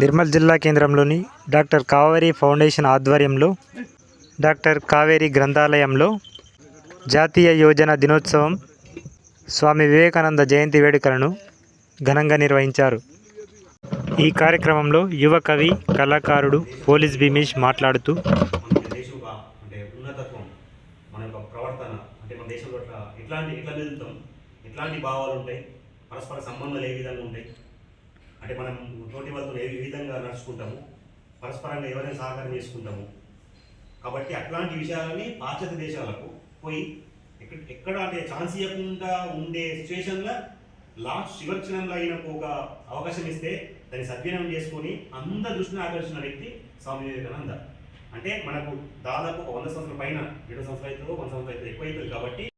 నిర్మల్ జిల్లా కేంద్రంలోని doctor Kaveri foundation ఆధ్వర్యంలో డాక్టర్ కావేరి గ్రంథాలయంలో జాతీయ యోజన దినోత్సవం స్వామి వివేకానంద జయంతి వేడుకలను ఘనంగా నిర్వహించారు. ఈ కార్యక్రమంలో యువ కవి కళాకారుడు పోలీస్ భీమేష్ మాట్లాడుతూ మన యొక్క ప్రవర్తన అంటే మన దేశంలో ఎట్లా ఎట్లాంటి ఎట్లా ఎట్లాంటి భావాలు ఉంటాయి? పరస్పర సంబంధాలు ఏ విధంగా ఉంటాయి? అంటే మనం తోటి వాళ్ళతో ఏ విధంగా నడుచుకుంటాము పరస్పరంగా ఎవరైనా సహకారం చేసుకుంటాము. కాబట్టి అట్లాంటి విషయాలని పాశ్చాత్య దేశాలకు పోయి ఎక్కడ ఎక్కడ అంటే ఛాన్స్ ఇవ్వకుండా ఉండే సిచ్యువేషన్లో లాస్ట్ చివరి క్షణంలో అయిన ఒక అవకాశం ఇస్తే దాన్ని సద్వినియోగం చేసుకొని అందరి దృష్టిని ఆకర్షించిన వ్యక్తి స్వామి వివేకానంద. అంటే మనకు దాదాపు ఒక వంద సంవత్సరాల పైన రెండు సంవత్సరాలు అవుతుందో వంద సంవత్సరాలు అవుతుందో ఎక్కువ అవుతుంది కాబట్టి